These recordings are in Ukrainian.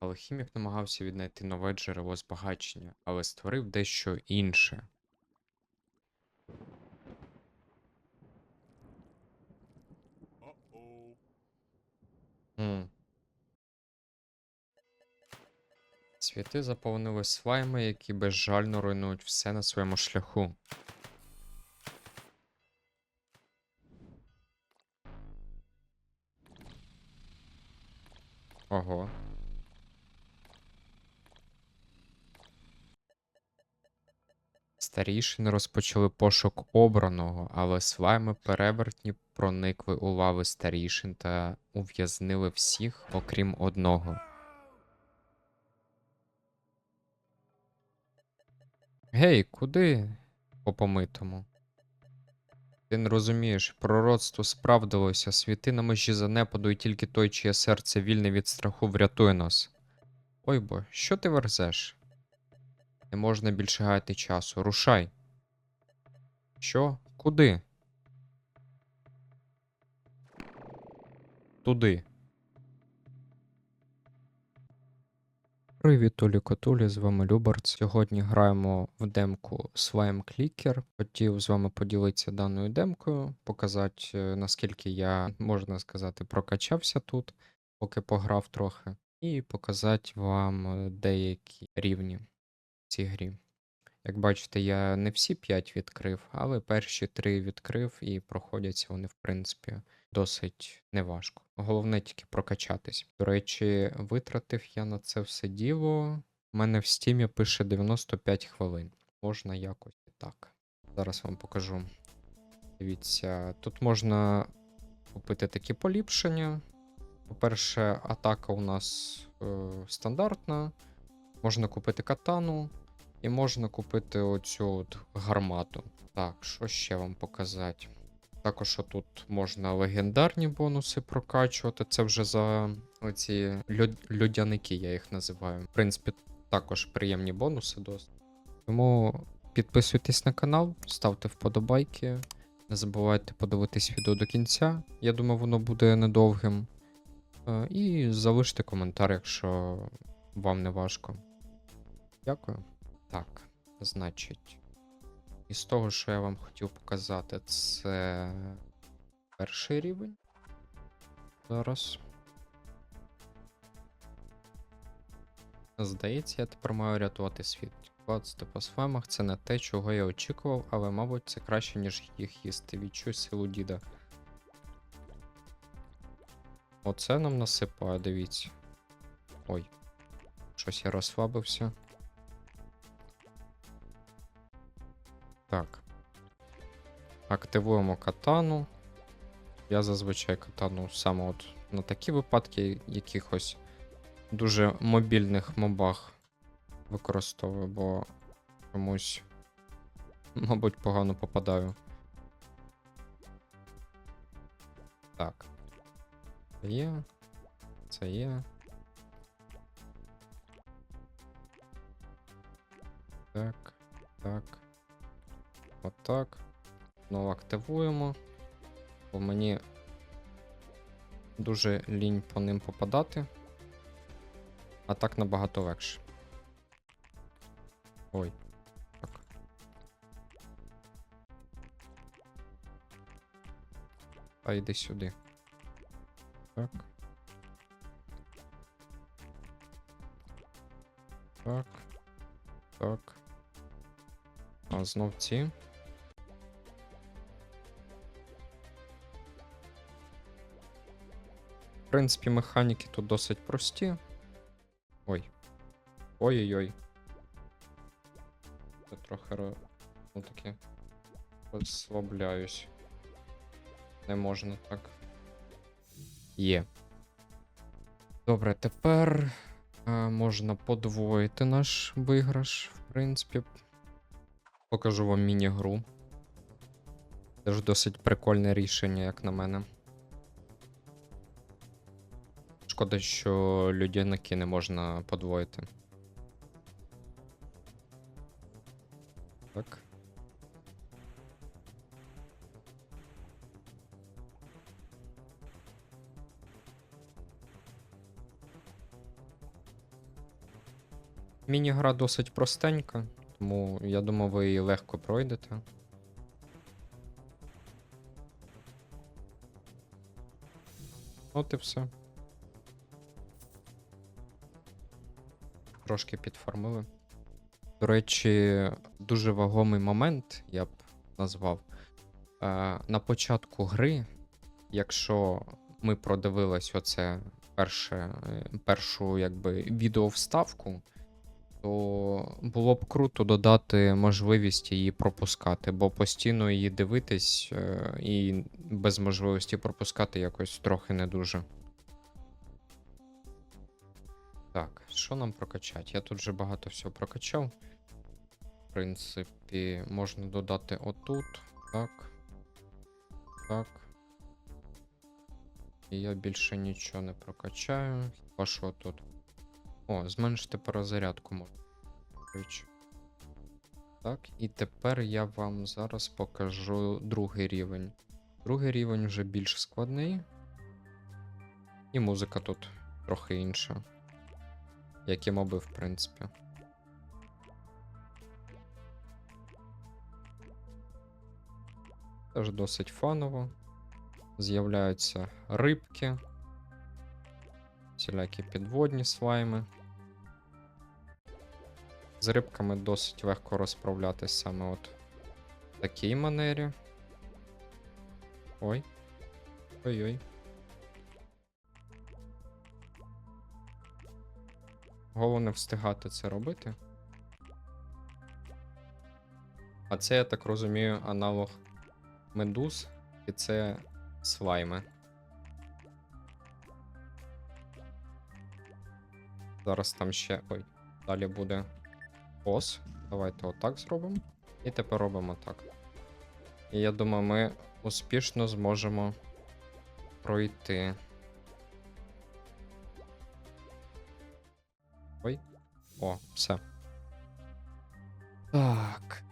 Алхімік намагався віднайти нове джерело збагачення, але створив дещо інше. М. Світи заповнили слайми, які безжально руйнують все на своєму шляху. Ого. Старішини розпочали пошук обраного, але слайми перевертні проникли у старішин та ув'язнили всіх, окрім одного. Гей, куди? По помитому. Ти не розумієш, пророцтво справдилося, світи на межі занепаду, і тільки той, чиє серце вільне від страху, врятує нас. Ой бо, що ти верзеш? Не можна більше гаяти часу. Рушай. Що? Куди? Туди. Привіт, Толі Котулі, з вами Любард. Сьогодні граємо в демку Slime Clicker. Хотів з вами поділитися даною демкою, показати, е, наскільки я, можна сказати, прокачався тут, поки пограв трохи, і показати вам е, деякі рівні цій грі. Як бачите, я не всі 5 відкрив, але перші 3 відкрив і проходяться вони, в принципі, досить неважко. Головне тільки прокачатись. До речі, витратив я на це все діло. У мене в стімі пише 95 хвилин. Можна якось і так. Зараз вам покажу. Дивіться, тут можна купити такі поліпшення. По-перше, атака у нас е, стандартна. Можна купити катану. І можна купити оцю от гармату. Так, що ще вам показати? Також тут можна легендарні бонуси прокачувати. Це вже за оці льод... льодяники, я їх називаю. В принципі, також приємні бонуси досить. Тому підписуйтесь на канал, ставте вподобайки. Не забувайте подивитись відео до кінця. Я думаю, воно буде недовгим. Е, І залиште коментар, якщо вам не важко. Дякую. Так, значить. Із того, що я вам хотів показати, це перший рівень. Зараз. Здається, я тепер маю рятувати світ. Клацати по сфемах це не те, чого я очікував, але, мабуть, це краще, ніж їх їсти. Відчуй силу діда. Оце нам насипає, дивіться. Ой. Щось я розслабився. Так. Активуємо катану. Я зазвичай катану саме от на такі випадки якихось дуже мобільних мобах використовую, бо чомусь, мабуть, погано попадаю. Так. Це є. Це є. Так. Так. Отак. Знову активуємо. Бо мені дуже лінь по ним попадати. А так набагато легше. Ой. Так. А йди сюди. Так. Так. Так. А знов ці. В принципі, механіки тут досить прості. Ой. Ой-ой-ой. Я трохи ну таки розслабляюсь. Не можна так. Є. Добре, тепер е, можна подвоїти наш виграш, в принципі. Покажу вам міні-гру. Теж досить прикольне рішення, як на мене. Шкода, що людяники не можна подвоїти. Так. Міні-гра досить простенька, тому я думаю, ви її легко пройдете. От і все. Трошки підформили. До речі, дуже вагомий момент, я б назвав. Е, на початку гри, якщо ми продивились оце перше, е, першу якби, відеовставку, то було б круто додати можливість її пропускати, бо постійно її дивитись е, і без можливості пропускати якось трохи не дуже. Так, що нам прокачати? Я тут вже багато всього прокачав. В принципі, можна додати отут. Так. Так. І я більше нічого не прокачаю. Хіба що тут? О, зменшити перезарядку можна. Так, і тепер я вам зараз покажу другий рівень. Другий рівень вже більш складний. І музика тут трохи інша. Як і моби, в принципі. Теж досить фаново. З'являються рибки, всілякі підводні слайми. З рибками досить легко розправлятись саме от в такій манері. Ой. Ой-ой. Головне встигати це робити. А це, я так розумію, аналог медуз, і це слайми. Зараз там ще. Ой, далі буде ос. Давайте отак зробимо. І тепер робимо так. І я думаю, ми успішно зможемо пройти. Ой. О, все. Так.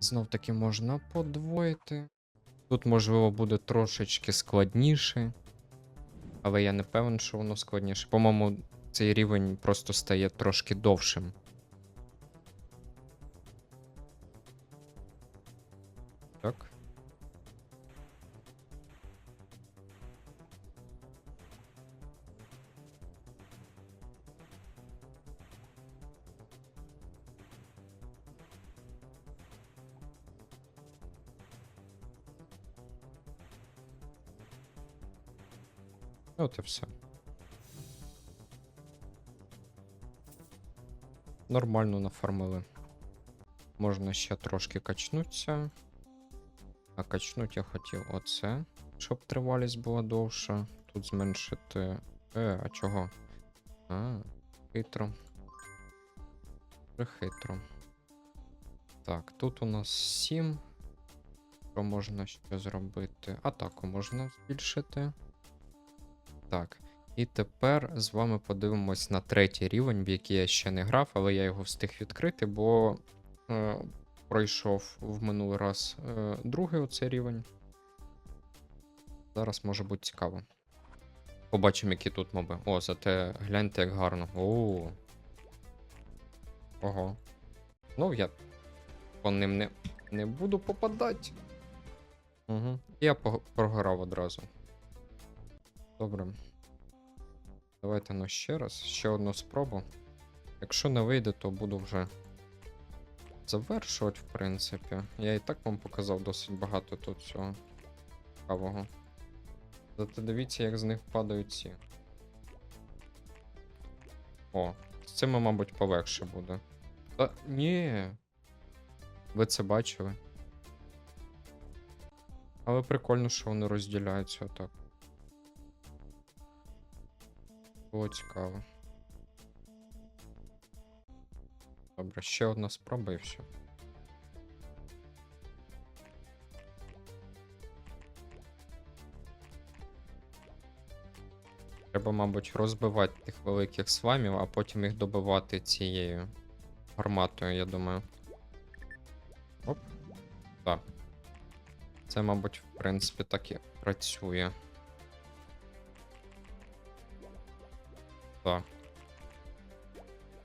Знов таки можна подвоїти. Тут, можливо, буде трошечки складніше. Але я не певен, що воно складніше. По-моєму, цей рівень просто стає трошки довшим. От і все. Нормально нафармили. Можна ще трошки качнутися. А качнуть я хотів оце, щоб тривалість була довша. Тут зменшити. Е, а чого? А, хитро. Прихитро. Так, тут у нас 7. Що можна ще зробити? Атаку можна збільшити. Так. І тепер з вами подивимось на третій рівень, в який я ще не грав, але я його встиг відкрити, бо е, пройшов в минулий раз е, другий оцей рівень. Зараз може бути цікаво. Побачимо, які тут моби. О, зате гляньте, як гарно. О. Ого. Ну, я по ним не, не буду попадати. Угу. Я програв одразу. Добре. Давайте ну ще раз. Ще одну спробу. Якщо не вийде, то буду вже завершувати, в принципі. Я і так вам показав досить багато тут всього цікавого. Зате дивіться, як з них падають ці. О, з цими, мабуть, полегше буде. Та ні. Ви це бачили? Але прикольно, що вони розділяються отак. Було цікаво. Добре, ще одна спроба і все. Треба, мабуть, розбивати тих великих сламів, а потім їх добивати цією гарматою, я думаю. Оп. Так. Це, мабуть, в принципі, так і працює. Так.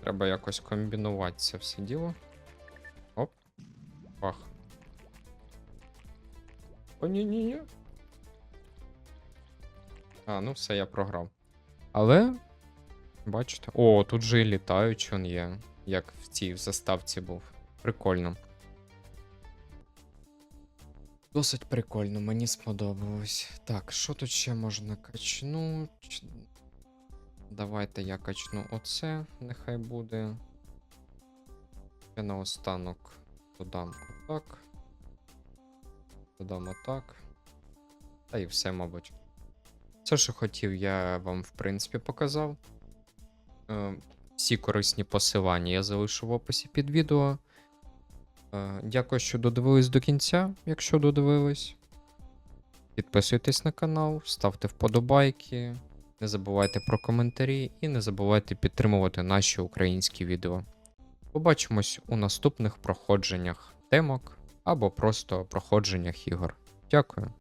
Треба якось комбінувати це все діло. Оп. Пах. О, ні, ні, ні. А, ну все, я програв. Але. Бачите. О, тут же і літаючий он є. Як в цій заставці був. Прикольно. Досить прикольно, мені сподобалось. Так, що тут ще можна качнуть? Давайте я качну оце, нехай буде. Я наостанок додам отак. Додам отак. Та і все, мабуть. Все, що хотів, я вам, в принципі, показав. Е, Всі корисні посилання я залишу в описі під відео. Е, Дякую, що додивились до кінця, якщо додивились. Підписуйтесь на канал, ставте вподобайки, не забувайте про коментарі і не забувайте підтримувати наші українські відео. Побачимось у наступних проходженнях темок або просто проходженнях ігор. Дякую.